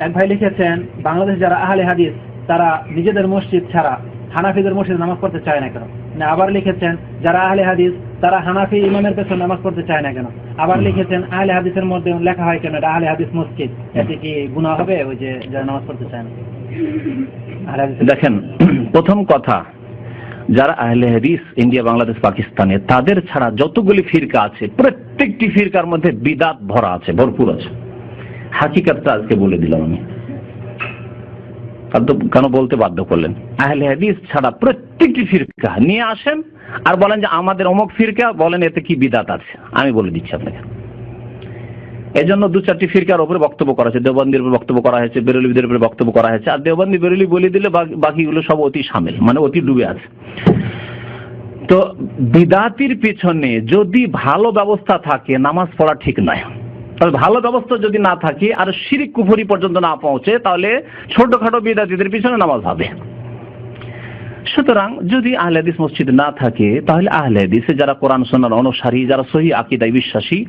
এক ভাই লিখেছেন বাংলাদেশ যারা আহলে হাদিস তারা নিজেদের মসজিদ ছাড়া হানাফিদের মসজিদ নামাজ পড়তে চায় না কেন? না আবার লিখেছেন যারা আহলে হাদিস তারা হানাফি ইমামের পেছনে নামাজ পড়তে চায় না কেন? আবার লিখেছেন আহলে হাদিসের মধ্যে লেখা হয় কেন? এটা আহলে হাদিস মসজিদ। এতে কি গুণা হবে ওই যে যারা নামাজ পড়তে চায় না? দেখেন প্রথম কথা যারা আহলে হাদিস ইন্ডিয়া বাংলাদেশ পাকিস্তানে তাদের ছাড়া যতগুলি ফিরকা আছে প্রত্যেকটি ফিরকার মধ্যে বিদাত ভরা আছে ভরপুর আছে। হাকিকাতটা আজকে বলে দিলাম আমি। কেন বলতে বাধ্য করলেন? আহলে হাদিস ছাড়া প্রত্যেকটি ফিরকা নিয়ে আসেন আর বলেন যে আমাদের অমুক ফিরকা, বলেন এতে কি বিদাত আছে। আমি বলে দিচ্ছি আপনাকে। এই জন্য দু চারটি ফিরকার উপরে বক্তব্য করা হয়েছে। দেওবন্দির উপরে বক্তব্য করা হয়েছে বেরলিদের উপরে বক্তব্য করা হয়েছে। আর দেওবন্দি, বেরলি বলে দিলে বাকি- বাকিগুলো সব অতি সামিল মানে অতি ডুবে আছে। তো বিদাতির পিছনে যদি ভালো ব্যবস্থা থাকে, নামাজ পড়া ঠিক নয়। ভালো ব্যবস্থা যদি না থাকে, আর শিরিক কুফরি পর্যন্ত না পৌঁছে, তাহলে ছোটখাটো বিদাতিদের পিছনে নামাজ হবে। সুতরাং যদি আহলেদিস মসজিদ না থাকে, তাহলে আহলে হাদিসে যারা কোরআন সন্ন্যার অনুসারী, যারা সহি আকিদায় বিশ্বাসী,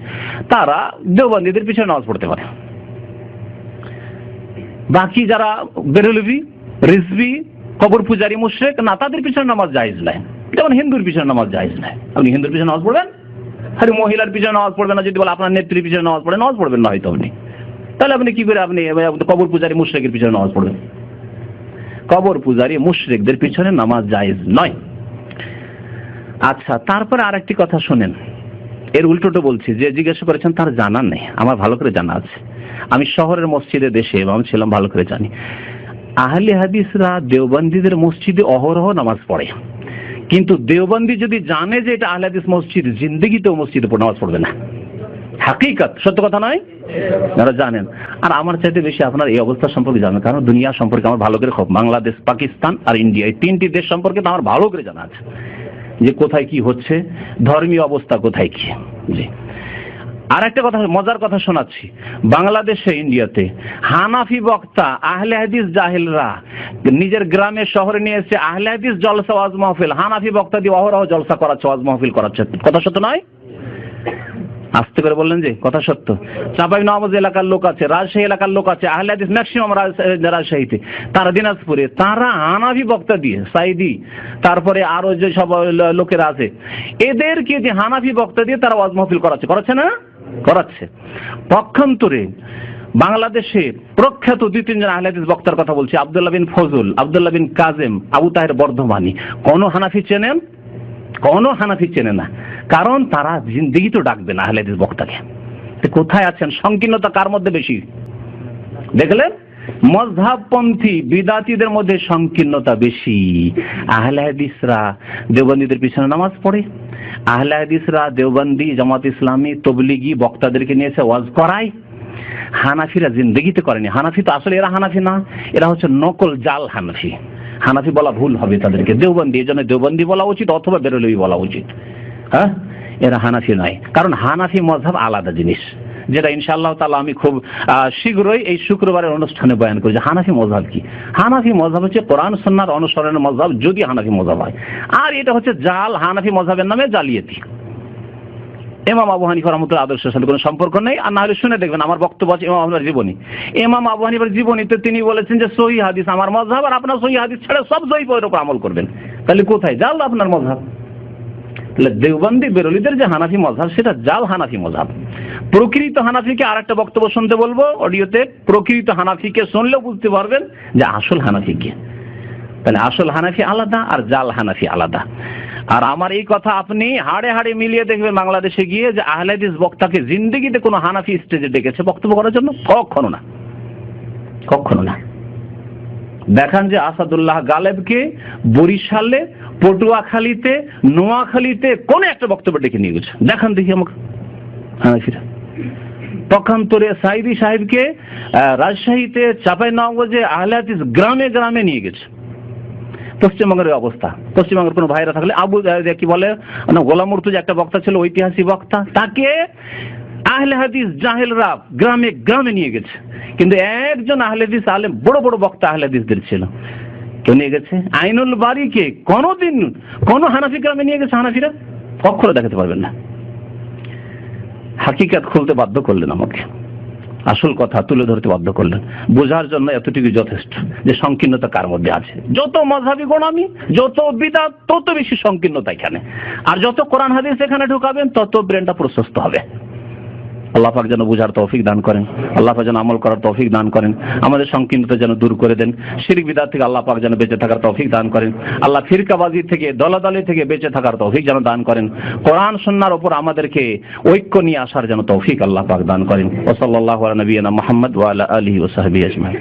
তারা দেওবন্দীদের পিছনে নামাজ পড়তে পারে। বাকি যারা বেরলভি, রিজভি, কবর পূজারী, মুশ্রেক, না, তাদের পিছনে নামাজ জায়েজ নাই। যেমন হিন্দুর পিছনে নামাজ জায়েজ নাই। আপনি হিন্দুর পিছনে নামাজ পড়বেন? আরে মহিলার পিছনে নামাজ পড়বেন না, যদি বলে আপনার নেত্রীর পিছনে নামাজ পড়ে, নামাজ পড়বেন না হয়তো আপনি। তাহলে আপনি কি করে আপনি কবর পূজারী মুশ্রেকের পিছনে নামাজ পড়বেন? কবর পূজারী মুশরিকদের পিছনে নামাজ জায়েজ নয়। আচ্ছা তারপরে আরেকটি কথা শোনেন। এর উল্টোটা বলছি, যে জিজ্ঞাসা করেছেন, তার জানা নেই। আমার ভালো করে জানা আছে। আমি শহরের মসজিদে দেশে এবং ছিলাম, ভালো করে জানি। আহলে হাদিসরা দেওবন্দীদের মসজিদে অহরহ নামাজ পড়ে। কিন্তু দেওবন্দি যদি জানে যে এটা আহলাদিস মসজিদ, জিন্দিগিতেও মসজিদে নামাজ পড়বে না। হাকিকত, সত্য কথা নয়? যারা জানেন। আর আমার চাইতে বেশি আপনার এই অবস্থা সম্পর্কে জানেন, কারণ দুনিয়া সম্পর্কে আমার ভালো করে খুব বাংলাদেশ, পাকিস্তান আর ইন্ডিয়া, এই তিনটি দেশ সম্পর্কে তো আমার ভালো করে জানা আছে। যে কোথায় কি হচ্ছে, ধর্মীয় অবস্থা কোথায় কি? জি। আর একটা কথা, মজার কথা শোনাচ্ছি। বাংলাদেশে, ইন্ডিয়াতে হানাফি বক্তা, আহলে হাদিস জাহেলরা নিজের গ্রামে শহরে নিয়ে এসে আহলে হাদিস জলসা ওয়াজ মাহফিল, হানাফি বক্তা দিয়ে অহরহ জলসা করাচ্ছে, ওয়াজ মাহফিল করাচ্ছে। কথা সত্য নয়? আস্তে করে বললেন যে, কথা সত্য। চাপাই নওয়াজ এলাকার লোক আছে, রাজশাহী এলাকার লোক আছে, আহলে হাদিস ম্যাক্সিমাম রাজশাহীতে। তারা দিনাজপুরে, তারা আনাবি বক্তা দিয়ে, সাইদি, তারপরে আরও যে সব লোকেরা আছে, এদেরকে যে হানাফি বক্তা দিয়ে তারা ওয়াজ মাহফিল করাচ্ছে করাচ্ছে না? করাচ্ছে। পক্ষান্তরে বাংলাদেশে প্রখ্যাত দুই তিনজন আহলাদিস বক্তার কথা বলছি আবদুল্লা বিন ফজল আবদুল্লা বিন কাজেম, আবু তাহের বর্ধমানী। কোন হানাফি চেনেন কোন হানাফি চেনে না। কারণ তারা জিন্দিগি তো ডাকবে না আহলাদিস বক্তাকে। কোথায় আছেন? সংকীর্ণতা কার মধ্যে বেশি? দেখলেন? মজহাবপন্থী বিদাতিদের মধ্যে সংকীর্ণতা বেশি। আহলে হাদিসরা দেওবন্দীদের পিছনে নামাজ পড়ে। আহলে হাদিসরা দেওবন্দি জামাত ইসলামী তবলিগি বক্তাদেরকে নিয়ে এসে ওয়াজ করায়। হানাফিরা জিন্দগিতে করেনি। হানাফি তো আসলে এরা হানাফি না, এরা হচ্ছে নকল জাল হানাফি। হানাফি বলা ভুল হবে তাদেরকে। দেওবন্দি, এই জন্য দেওবন্দি বলা উচিত অথবা বেরোলই বলা উচিত। হ্যাঁ? এরা হানাফি নয়। কারণ হানাফি মজহাব আলাদা জিনিস। যেটা ইনশাআল্লাহ তাআলা আমি খুব শীঘ্রই এই শুক্রবারের অনুষ্ঠানে বয়ান করি যে হানাফি মজহাব কি? হানাফি মজহাব হচ্ছে কোরআন সন্ন্যার অনুসরণের মজহাব যদি হানাফি মজহাব হয়। আর এটা হচ্ছে জাল হানাফি মজহাবের নামে জালিয়াতি। এমাম আবু হানিফা রহমতুল্লাহ আদর্শের সাথে কোনো সম্পর্ক নেই। আর না হলে শুনে দেখবেন, আমার বক্তব্য আছে ইমাম আবুর জীবনী। এমাম আবু হানিফার জীবনীতে তিনি বলেছেন যে সহি হাদিস আমার মজহাব আর আপনার সহি হাদিস ছেড়ে সব সহি বইয়ের উপর আমল করবেন। তাহলে কোথায়? জাল আপনার তাহলে দেওবন্দি, বেরোলিদের যে হানাফি মজহাব, সেটা জাল হানাফি মজহাব। প্রকৃত হানাফিকে আর একটা বক্তব্য শুনতে বলব অডিওতে, প্রকৃত হানাফিকে শুনলেও বুঝতে পারবেন যে আসল হানাফি কে। তাহলে আসল হানাফি আলাদা আর জাল হানাফি আলাদা। আর আমার এই কথা আপনি হাড়ে হাড়ে মিলিয়ে দেখবেন বাংলাদেশে গিয়ে যে আহলাদিস বক্তাকে জিন্দগিতে কোনো হানাফি স্টেজে ডেকেছে বক্তব্য করার জন্য? কখনো না। কখনো না। দেখান যে আসাদুল্লাহ গালেবকে বরিশালে, পটুয়াখালীতে, নোয়াখালীতে কোন একটা বক্তব্য ডেকে নিয়ে গেছে। দেখান দেখি আমাকে হানাফিরা। পক্ষান্তরে সাইদি সাহেবকে রাজশাহীতে চাপাই নগজে হাদিস গ্রামে গ্রামে নিয়ে গেছে। পশ্চিমবঙ্গের অবস্থা। পশ্চিমবঙ্গের কোনো ভাইরা থাকলে আবু কি বলে? না গোলাম মুর্তুজা একটা বক্তা ছিল, ঐতিহাসিক বক্তা। তাকে আহলে হাদিস জাহেলরা গ্রামে গ্রামে নিয়ে গেছে। কিন্তু একজন আহলে হাদিস আলেম, বড় বড় বক্তা আহলে হাদিসদের ছিল নিয়ে গেছে? আইনুল বাড়িকে কোনোদিন কোন হানাফি গ্রামে নিয়ে গেছে হানাফিরা? কখনো দেখাতে পারবেন না। হাকিকাত খুলতে বাধ্য করলেন আমাকে। আসল কথা তুলে ধরতে বাধ্য করলেন। বোঝার জন্য এতটুকু যথেষ্ট যে সংকীর্ণতা কার মধ্যে আছে। যত মজাবি গোড়ামি যত বিদা তত বেশি সংকীর্ণতা এখানে। আর যত কোরআন হাদিস এখানে ঢুকাবেন, তত ব্রেনটা প্রশস্ত হবে। আল্লাহ পাক যেন বুঝার তৌফিক দান করেন। আল্লাহ যেন আমল করার তৌফিক দান করেন। আমাদের সংকীর্ণতা যেন দূর করে দেন। শিরিক বিদার থেকে আল্লাহ পাক যেন বেঁচে থাকার তৌফিক দান করেন। আল্লাহ ফিরকাবাজি থেকে দলাদলি থেকে বেঁচে থাকার তৌফিক যেন দান করেন। কোরআন সন্ন্যার ওপর আমাদেরকে ঐক্য নিয়ে আসার যেন তৌফিক আল্লাহ পাক দান করেন। ওসল্লাহ নবীনা মোহাম্মদ ওয়ালা আলহি ওসাহাবি আজমাই